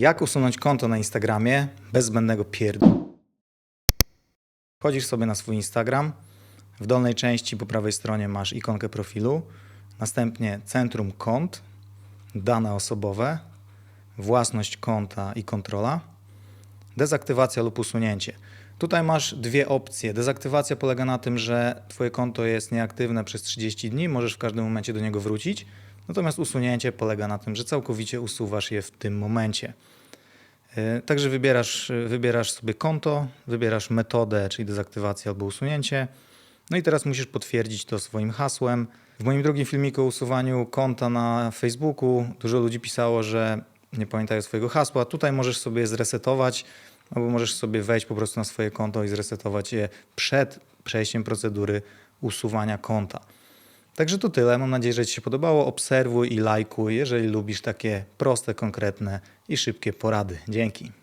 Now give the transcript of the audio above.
Jak usunąć konto na Instagramie bez zbędnego pierdu? Wchodzisz sobie na swój Instagram. W dolnej części po prawej stronie masz ikonkę profilu, następnie centrum kont, dane osobowe, własność konta i kontrola, dezaktywacja lub usunięcie. Tutaj masz dwie opcje. Dezaktywacja polega na tym, że Twoje konto jest nieaktywne przez 30 dni, możesz w każdym momencie do niego wrócić. Natomiast usunięcie polega na tym, że całkowicie usuwasz je w tym momencie. Yy, Także wybierasz, yy, wybierasz sobie konto, wybierasz metodę, czyli dezaktywacja albo usunięcie. No i teraz musisz potwierdzić to swoim hasłem. W moim drugim filmiku o usuwaniu konta na Facebooku dużo ludzi pisało, że nie pamiętają swojego hasła. Tutaj możesz sobie zresetować, albo możesz sobie wejść po prostu na swoje konto i zresetować je przed przejściem procedury usuwania konta. Także to tyle. Mam nadzieję, że Ci się podobało. Obserwuj i lajkuj, jeżeli lubisz takie proste, konkretne i szybkie porady. Dzięki.